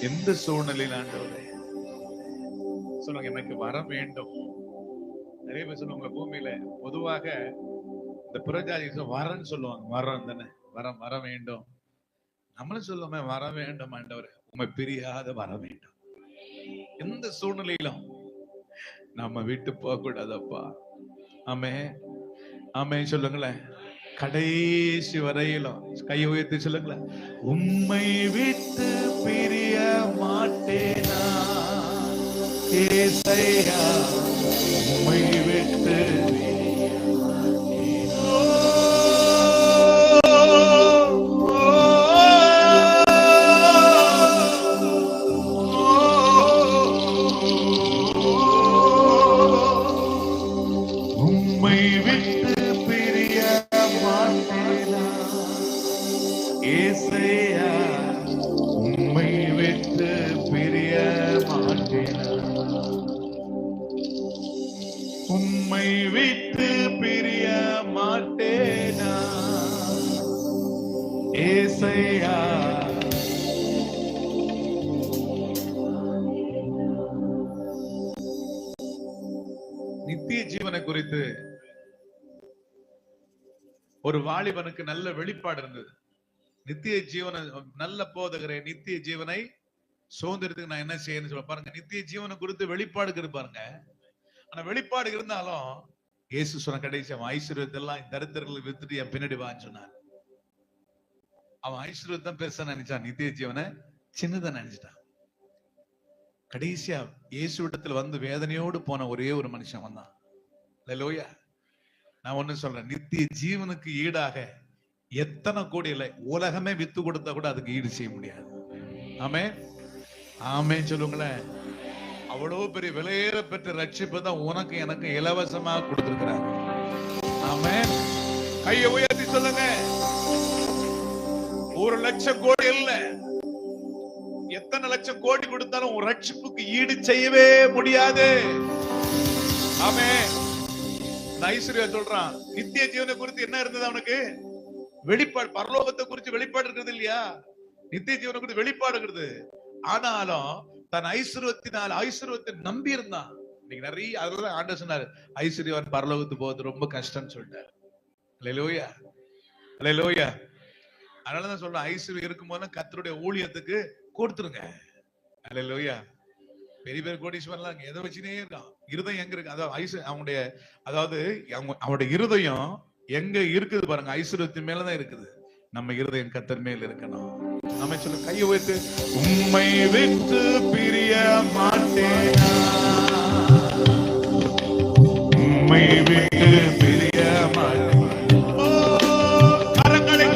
எந்த சூழ்நிலையில் ஆண்டவரே? சொல்லுங்க எனக்கு வர வேண்டும். நிறைய பேர் சொல்லுவாங்க பூமியில பொதுவாக இந்த புறஜாதி வரன்னு சொல்லுவாங்க. வரம் தானே. வரம் வர வேண்டும். நம்மளும் சொல்லுவோமே வர வேண்டும் ஆண்டவர். உண்மை பிரியாத வர வேண்டும். எந்த சூழ்நிலையிலும் நம்ம விட்டு போக கூடாதப்பா ஆமே ஆமே சொல்லுங்களேன். கடைசி வரையிலும். கையை உயர்த்தி சொல்லுங்களேன். உம்மை விட்டு பிரிய மாட்டேனா? ஏசையா உம்மை விட்டு Oh உம்மை விட்டு பிரிய மாட்டேனா? ஏசையா. நித்திய ஜீவனை குறித்து ஒரு வாலிபனுக்கு நல்ல வெளிப்பாடு இருந்தது. நித்திய ஜீவனை நல்ல போதகரே நித்திய ஜீவனை சுதந்திரத்துக்கு நான் என்ன செய்யணும்னு சொல்ல பாருங்க நித்திய ஜீவனை குறித்து வெளிப்பாடுக்கு பாருங்க. ஆனா வெளிப்பாடு இருந்தாலும் இயேசு சொன்ன கடைசி அவன் ஐஸ்வர்யத்தெல்லாம் தரித்திரங்களை வித்துட்டு என் பின்னாடி வான்னு சொன்னான் அவன் ஐஸ்வர்யத்தான் பெருசா நினைச்சான். நித்திய ஜீவனை சின்னதா நினைச்சிட்டான். கடைசியா இயேசு இடத்துல வந்து வேதனையோடு போன ஒரே ஒரு மனுஷன் வந்தான் லோயா நான் ஒண்ணு சொல்றேன். நித்திய ஜீவனுக்கு ஈடாக எத்தனை கோடி இல்லை உலகமே வித்து கொடுத்தா கூட அதுக்கு ஈடு செய்ய முடியாது. ஆமே ஆமே சொல்லுங்களேன். அவ்வளவு பெரிய விலையேற பெற்ற ரட்சிப்பு தான் உனக்கு எனக்கு இலவசமாக கொடுத்திருக்கிறாங்க. ஆமே கையை உயர்த்தி சொல்லுங்க. ஒரு லட்சம் கோடி இல்ல. எத்தனை லட்சம் கோடி கொடுத்தாலும் உன் ரட்சிப்புக்கு ஈடு செய்யவே முடியாது. ஆமே ஐஸ்வர்யா சொல்றான். நித்திய ஜீவனை குறித்து என்ன இருந்தது அவனுக்கு? வெளிப்பாடு பரலோகத்தை குறித்து வெளிப்பாடு இருக்கிறது இல்லையா? நித்திய ஜீவனை குறித்து வெளிப்பாடு இருக்குது. ஆனாலும் தன் ஐஸ்வர்யத்தினால் ஐஸ்வர்யத்தை நம்பி இருந்தான் இன்னைக்கு நிறைய அதெல்லாம் ஆண்டவர் சொன்னாரு ஐஸ்வர்யவன் பரலோகத்து போவது ரொம்ப கஷ்டம்னு சொல்லிட்டாரு. லோயா லோயா அதனாலதான் சொல்றேன் ஐஸ்வர்யம் இருக்கும்போது கத்தருடைய ஊழியத்துக்கு கொடுத்துருங்க. லோயா பெரிய பெரிய கோடீஸ்வரன்லாம் எதை வச்சுனே இருக்கான். இருதயம் எங்க இருக்கு? அதாவது ஐஸ் அவனுடைய அதாவது அவங்க அவனுடைய இருதயம் எங்க இருக்குது பாருங்க? ஐஸ்வர்யத்தின் மேலதான் இருக்குது. நம்ம இருதயம் கத்தர் மேல் இருக்கணும். நம்ம சொல்ல கையை வைத்து உம்மை விட்டு பிரிய மாட்டேனா? உம்மை விட்டு பிரிய மாட்டேன்? கரங்களை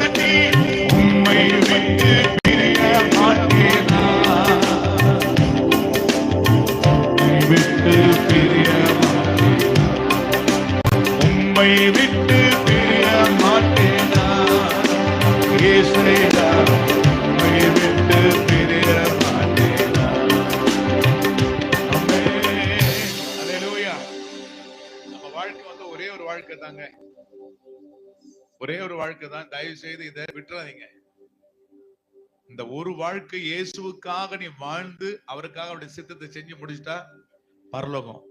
உம்மை விட்டு பிரிய மாட்டேனா? விட்டு பிரிய உம்மை விட்டு பிரிய மாட்டேனா? தாங்க ஒரே ஒரு வாழ்க்கை தான். தயவு செய்து இதை விட்டுறாதீங்க. இந்த ஒரு வாழ்க்கை இயேசுவுக்காக நீ வாழ்ந்து அவருக்காக அவருடைய சித்தத்தை செஞ்சு முடிச்சிட்டா பரலோகம்.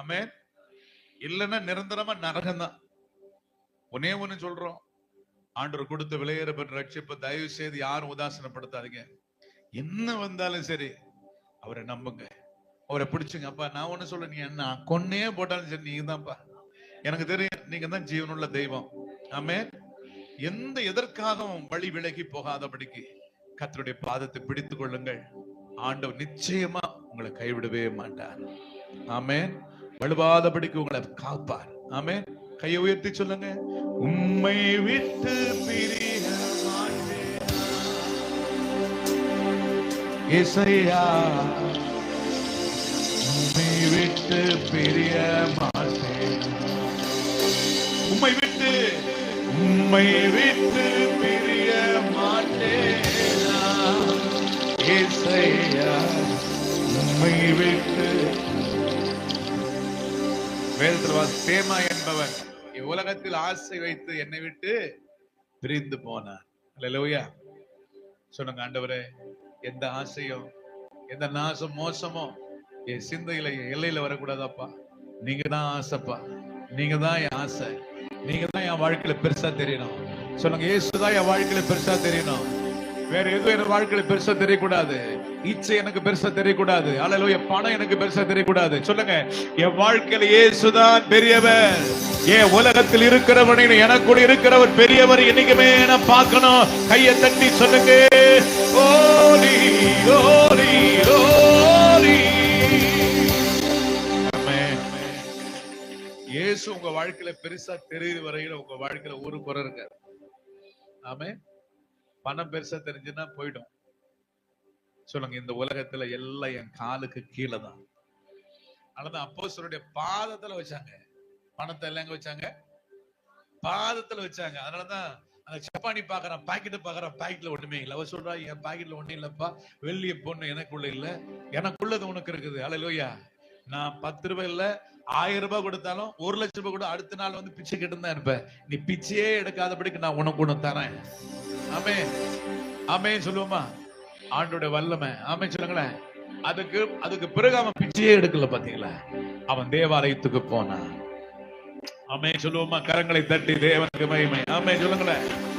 ஆமே இல்லைன்னா நிரந்தரமா நரகம் தான் ஒன்னே ஒண்ணு சொல்றோம். ஆண்டவர் கொடுத்த விலையேற பெற்ற ரட்சிப்பை தயவு செய்து யாரும் உதாசனப்படுத்தாதீங்க. என்ன வந்தாலும் சரி அவரை நம்புங்க. அவரை பிடிச்சுங்க. அப்பா நான் ஒண்ணு சொல்ல நீ என்ன கொன்னே போட்டாலும் சரி நீங்க தான்ப்பா எனக்கு தெரியும் நீங்க தான் ஜீவனுள்ள தெய்வம். ஆமே எந்த எதற்காகவும் வழி விலகி போகாதபடிக்கு கத்தருடைய பாதத்தை பிடித்துக் கொள்ளுங்கள். ஆண்டவர் நிச்சயமா உங்களை கைவிடவே மாட்டார். ஆமே வலுவாதபடிக்கு உங்களை காப்பார். ஆமே கையை உயர்த்தி சொல்லுங்க. உண்மை விட்டு பிரிய இசையா உண்மை விட்டு பிரியமா உம்மை விட்டு உம்மை விட்டு பிரிய மாட்டேனா? இசையா உம்மை விட்டு. வேதத்தில் சேமா தேமா என்பவன் இவ்வுலகத்தில் ஆசை வைத்து என்னை விட்டு பிரிந்து போனார் அல்லையா சொல்லுங்க ஆண்டவரே எந்த ஆசையும் எந்த நாசம் மோசமோ என் சிந்தையில எல்லையில வரக்கூடாதாப்பா? நீங்க தான் ஆசைப்பா. நீங்க தான் என் ஆசை. நீங்க தான் என் வாழ்க்கையில பெருசா தெரியணும். சொல்லுங்க இயேசுதான் என் வாழ்க்கையில பெருசா தெரியணும். வேற எதுவும் என் வாழ்க்கையில பெருசா தெரியக்கூடாது. இச்சை எனக்கு பெருசா தெரியக்கூடாது. அல்ல பணம் எனக்கு பெருசா தெரியக்கூடாது. சொல்லுங்க என் வாழ்க்கையில இயேசுதான் பெரியவர். என் உலகத்தில் இருக்கிறவனை எனக்கு கூட இருக்கிறவர் பெரியவர் என்னைக்குமே நான் பார்க்கணும். கையை தட்டி சொல்லுங்க ஓ நீ ஓ இயேசு உங்க வாழ்க்கையில பெருசா தெரியுற வரையில உங்க வாழ்க்கையில ஒரு குறை இருக்காது. ஆமே? பணம் பெருசா தெரிஞ்சுன்னா போயிடும். சொல்லுங்க இந்த உலகத்துல எல்லாம் என் காலுக்கு கீழே தான். அதனால சொல்லுடைய பாதத்துல வச்சாங்க. பணத்தை எல்லாம் எங்க வச்சாங்க? பாதத்துல வச்சாங்க. அதனாலதான் அந்த சப்பானி பாக்குறான் பாக்கெட் பாக்குறான் பாக்கெட்ல ஒண்ணுமே இல்ல. அவ சொல்றா என் பாக்கெட்ல ஒண்ணும் இல்லப்பா. வெள்ளிய பொண்ணு எனக்குள்ள இல்ல. எனக்குள்ளது உனக்கு இருக்குது. அலையிலோயா நான் பத்து ரூபாய் இல்ல. ஆயிரம் ரூபாய் கொடுத்தாலும் ஒரு லட்சம் ரூபாய் கூட அடுத்த நாள் வந்து பிச்சை கிட்ட தான் இருப்பேன். நீ பிச்சையே எடுக்காதபடிக்கு நான் உனக்கு ஒண்ணு தரேன். ஆமே ஆமே சொல்லுவோமா? ஆண்டோட வல்லமை. ஆமே சொல்லுங்களேன். அதுக்கு அதுக்கு பிறகு அவன் பிச்சையே எடுக்கல பாத்தீங்களா? அவன் தேவாலயத்துக்கு போனான். ஆமே சொல்லுவோமா? கரங்களை தட்டி தேவனுக்கு மகிமை. ஆமே சொல்லுங்களேன்.